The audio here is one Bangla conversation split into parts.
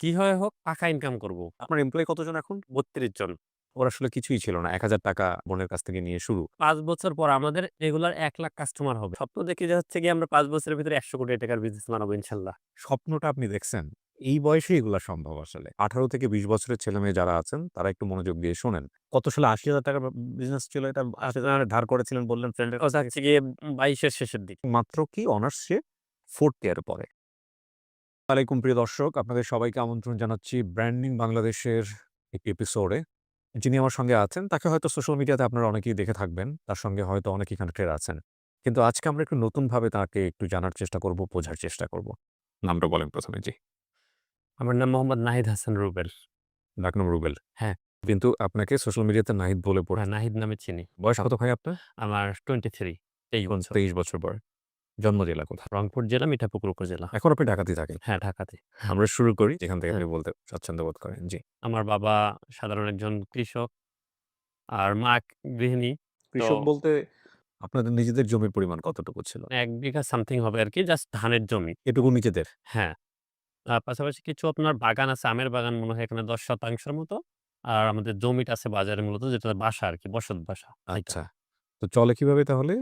কি হয় হোক পাকা ইনকাম করব। আপনার এমপ্লয়ি কতজন এখন? ৩২ জন। ওর আসলে কিছুই ছিল না। ৳১,০০০ বোনের কাছ থেকে নিয়ে শুরু। পাঁচ বছর পর আমাদের রেগুলার এক লাখ কাস্টমার হবে। স্বপ্ন দেখি যে হচ্ছে গিয়ে আমরা পাঁচ বছরের ভিতরে একশো কোটি টাকার বিজনেস বানাবো ইনশাল্লাহ। স্বপ্নটা আপনি দেখছেন? এই বয়সে এগুলা সম্ভব আসলে। ১৮ থেকে ২০ বছরের ছেলে মেয়ে যারা আছেন তারা একটু মনোযোগ দিয়ে শোনেন। কত সালে ৳৮০,০০০ ব বিজনেস ছিল এটা ৳৮০,০০০ ধার করেছিলেন বললেন ফ্রেন্ডের ২২ শেষের দিকে। মাত্র কি অনার্স সে 4th ইয়ারে পড়ে। আলাইকুম প্রিয় দর্শক, আপনাদের সবাইকে আমন্ত্রণ জানাচ্ছি ব্র্যান্ডিং বাংলাদেশের একটি এপিসোডে। যিনি আমার সঙ্গে আছেন তাকে হয়তো সোশ্যাল মিডিয়াতে আপনারা অনেকেই দেখে থাকবেন। তার সঙ্গে হয়তো অনেকেই কানেক্টেড আছেন। কিন্তু আজকে আমরা একটু নতুনভাবে তাকে একটু জানার চেষ্টা করব, বোঝার চেষ্টা করব। নামটা বলেন ১ম এ জি। আমার নাম মোহাম্মদ নাহিদ হাসান রুবেল। ডাক নাম রুবেল। হ্যাঁ। কিন্তু আপনাকে সোশ্যাল মিডিয়াতে নাহিদ বলে পড়ে। হ্যাঁ, নাহিদ নামে চিনি। বয়স কত ভাই আপনার? আমার 23 23 বছর। 23 বছর বয়স। জন্ম জেলা কোথায়? রংপুর জেলা মিঠাপুকুর উপজেলা। এখন আপনি ঢাকাতেই থাকেন। হ্যাঁ, ঢাকাতে। আমরা শুরু করি যেখান থেকে হ্যাঁ। আপনি বলতে স্বাচ্ছন্দ্য বোধ করেন। জি। আমার বাবা সাধারণ একজন কৃষক। আর মা গৃহিণী। কৃষক বলতে আপনাদের নিজেদের জমির পরিমাণ কতটুকু ছিল? এক বিঘা সামথিং হবে আর কি জাস্ট ধানের জমি। এটুকু নিজেদের? হ্যাঁ। আর পাশাপাশি কিছু আপনার বাগান আছে, আমের বাগান মনে হয় এখানে ১০ শতাংশের মতো। আর আমাদের জমিটা আছে বাজারে মূলত যেটা বাসা আর কি বসত বাসা। আচ্ছা। তো চলে কীভাবে তাহলে?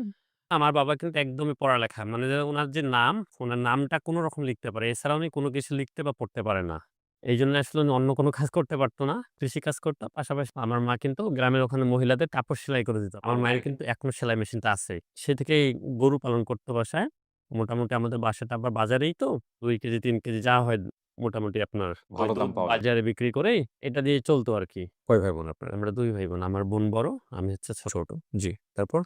আমার বাবা কিন্তু একদমই পড়ালেখা মানে যে উনার যে নাম, উনার নামটা কোন রকম লিখতে পারে। এছাড়া উনি কোন কিছু লিখতে বা পড়তে পারে না। এই জন্য আসলে উনি অন্য কোনো কাজ করতে পারতো না। কৃষি কাজ করত। পাশাপাশি আমার মা কিন্তু গ্রামের ওখানে মহিলাদের কাপড় সেলাই করে দিত। আমার মায়ের কিন্তু এখনও সেলাই মেশিনটা আছে। সে থেকেই গরু পালন করত বাসায়। মোটামুটি আমাদের বাসাটা আবার বাজারেই তো দুই কেজি তিন কেজি যা হয় মোটামুটি আপনার বাজারে বিক্রি করে এটা দিয়ে চলতো আরকি। কয় ভাই বোন আপনারা? আমরা দুই ভাই বোন। আমার বোন বড়, আমি হচ্ছে ছোট। জি। তারপর?